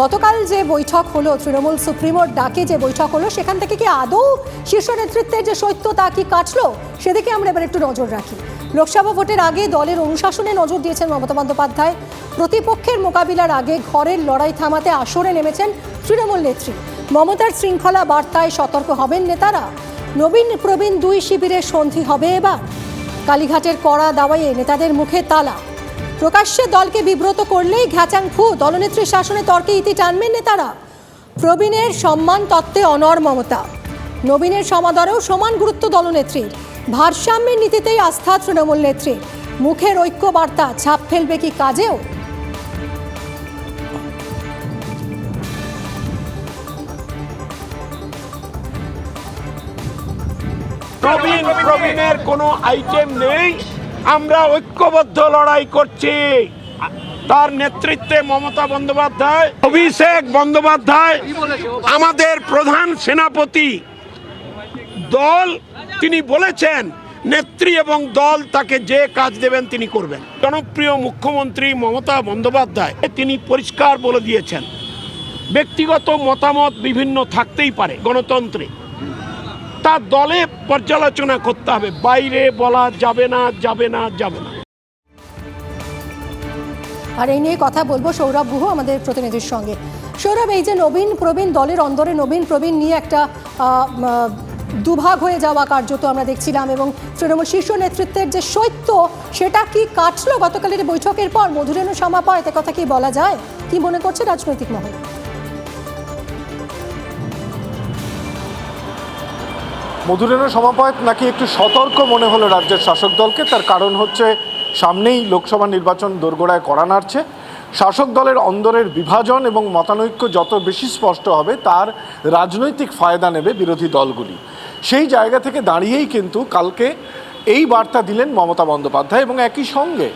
গতকাল যে বৈঠক হলো, তৃণমূল সুপ্রিমোর ডাকে যে বৈঠক হলো, সেখান থেকে কি আদৌ শীর্ষ নেতৃত্বের যে সত্য তা কি কাটলো, সেদিকে আমরা এবার একটু নজর রাখি। লোকসভা ভোটের আগে দলের অনুশাসনে নজর দিয়েছেন মমতা বন্দ্যোপাধ্যায়। প্রতিপক্ষের মোকাবিলার আগে ঘরের লড়াই থামাতে আসরে নেমেছেন তৃণমূল নেত্রী। মমতার শৃঙ্খলা বার্তায় সতর্ক হবেন নেতারা। নবীন প্রবীণ দুই শিবিরের সন্ধি হবে এবার। কালীঘাটের কড়া দাওয়াইয়ে নেতাদের মুখে তালা। প্রকাশ্যে দলকে বিব্রত করলেই ঘ্যাচাং ফু দলনেত্রীর শাসনে তর্কে ইতি টানবেন নেতারা। প্রবীণের সম্মান তত্ত্বে অনর মমতা। নবীনের সমাদরেও সমান গুরুত্ব দলনেত্রীর। ভারসাম্যের নীতিতেই আস্থা তৃণমূল নেত্রীর। মুখের ঐক্য বার্তা ছাপ ফেলবে কি কাজেও? প্রবীণ, প্রবীণের কোনো আইটেম নেই। আমরা ঐক্যবদ্ধ লড়াই করছি। তার নেতৃত্বে মমতা বন্দ্যোপাধ্যায়, অভিষেক বন্দ্যোপাধ্যায়, আমাদের প্রধান সেনাপতি দল, তিনি বলেছেন, নেত্রী এবং দল তাকে যে কাজ দেবেন তিনি করবেন। জনপ্রিয় মুখ্যমন্ত্রী মমতা বন্দ্যোপাধ্যায়, তিনি পরিষ্কার বলে দিয়েছেন, ব্যক্তিগত মতামত বিভিন্ন থাকতেই পারে গণতন্ত্রে। তা দলে পর্যালোচনা করতে হবে। বাইরে বলা যাবে না যাবে না যাবে না। আর এই নিয়ে কথা বলব সৌরভ গুহ, আমাদের প্রতিনিধির সঙ্গে। সৌরভ, এই যে নবীন প্রবীণ, দলের অন্দরে নবীন প্রবীণ নিয়ে একটা দুভাগ হয়ে যাওয়া কার্যত আমরা দেখছিলাম এবং তৃণমূল শীর্ষ নেতৃত্বের যে সৈত্য, সেটা কি কাটলো গতকালের বৈঠকের পর? মধুরেণু সমাপয় এতে কথা কি বলা যায়? কি মনে করছে রাজনৈতিক মহল? মধুরেণ সমাপয়ত নাকি একটু সতর্ক মনে হলো রাজ্যের শাসক দলকে? তার কারণ হচ্ছে সামনেই লোকসভা নির্বাচন দোরগোড়ায় করা নাড়ছে। শাসক দলের অন্দরের বিভাজন এবং মতানৈক্য যত বেশি স্পষ্ট হবে, তার রাজনৈতিক ফায়দা নেবে বিরোধী দলগুলি। সেই জায়গা থেকে দাঁড়িয়েই কিন্তু কালকে এই বার্তা দিলেন মমতা বন্দ্যোপাধ্যায় এবং একই সঙ্গে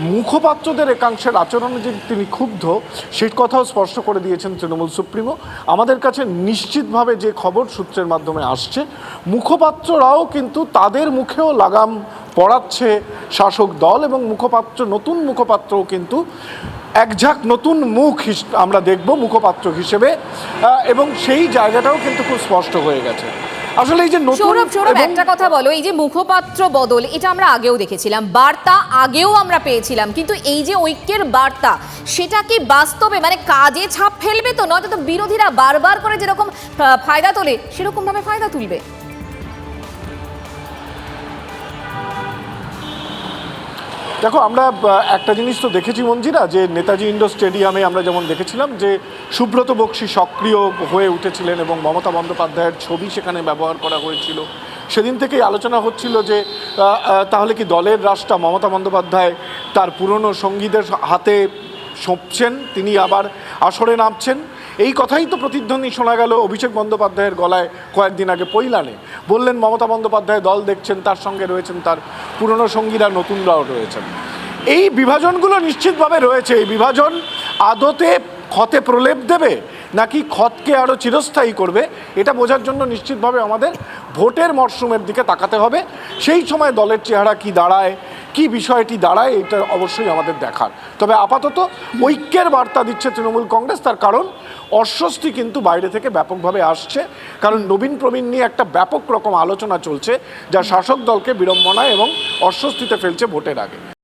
মুখপাত্রদের একাংশের আচরণে যে তিনি ক্ষুব্ধ, সেই কথাও স্পষ্ট করে দিয়েছেন তৃণমূল সুপ্রিমো। আমাদের কাছে নিশ্চিতভাবে যে খবর সূত্রের মাধ্যমে আসছে, মুখপাত্ররাও কিন্তু তাদের মুখেও লাগাম পড়াচ্ছে শাসক দল এবং মুখপাত্র, নতুন মুখপাত্রও কিন্তু একঝাঁক নতুন মুখ আমরা দেখব মুখপাত্র হিসেবে। এবং সেই জায়গাটাও কিন্তু খুব স্পষ্ট হয়ে গেছে। আসলে এই যে সৌরভ সৌরভ একটা কথা বলো এই যে মুখপাত্র বদল এটা আমরা আগেও দেখেছিলাম বার্তা আগেও আমরা পেয়েছিলাম কিন্তু এই যে ঐক্যের বার্তা সেটা কি বাস্তবে মানে কাজে ছাপ ফেলবে তো? নয়তো তো বিরোধীরা বারবার করে যেরকম ফায়দা তোলে সেরকম ভাবে ফায়দা তুলবে। দেখো, আমরা একটা জিনিস তো দেখেছি মঞ্জিরা, যে নেতাজি ইন্ডোর স্টেডিয়ামে আমরা যেমন দেখেছিলাম যে সুব্রত বক্সি সক্রিয় হয়ে উঠেছিলেন এবং মমতা বন্দ্যোপাধ্যায়ের ছবি সেখানে ব্যবহার করা হয়েছিল। সেদিন থেকেই আলোচনা হচ্ছিল যে তাহলে কি দলের রাশটা মমতা বন্দ্যোপাধ্যায় তার পুরনো সঙ্গীদের হাতে সঁপছেন, তিনি আবার আসরে নামছেন? এই কথাই তো প্রতিধ্বনি শোনা গেল অভিষেক বন্দ্যোপাধ্যায়ের গলায় কয়েকদিন আগে পৈলানে। বললেন, মমতা বন্দ্যোপাধ্যায় দল দেখছেন, তার সঙ্গে রয়েছেন তার পুরনো সঙ্গীরা নতুনরাও রয়েছেন। এই বিভাজনগুলো নিশ্চিতভাবে রয়েছে। এই বিভাজন আদতে ক্ষতে প্রলেপ দেবে, নাকি ক্ষতকে আরও চিরস্থায়ী করবে, এটা বোঝার জন্য নিশ্চিতভাবে আমাদের ভোটের মরশুমের দিকে তাকাতে হবে। সেই সময় দলের চেহারা কি দাঁড়ায় কি বিষয়টি দাঁড়ায়, এটা অবশ্যই আমাদের দেখার। তবে আপাতত ঐক্যের বার্তা দিচ্ছে তৃণমূল কংগ্রেস, তার কারণ অস্বস্তি কিন্তু বাইরে থেকে ব্যাপকভাবে আসছে। কারণ নবীন প্রবীণ নিয়ে একটা ব্যাপক রকম আলোচনা চলছে, যা শাসক দলকে বিড়ম্বনায় এবং অস্বস্তিতে ফেলছে ভোটের আগে।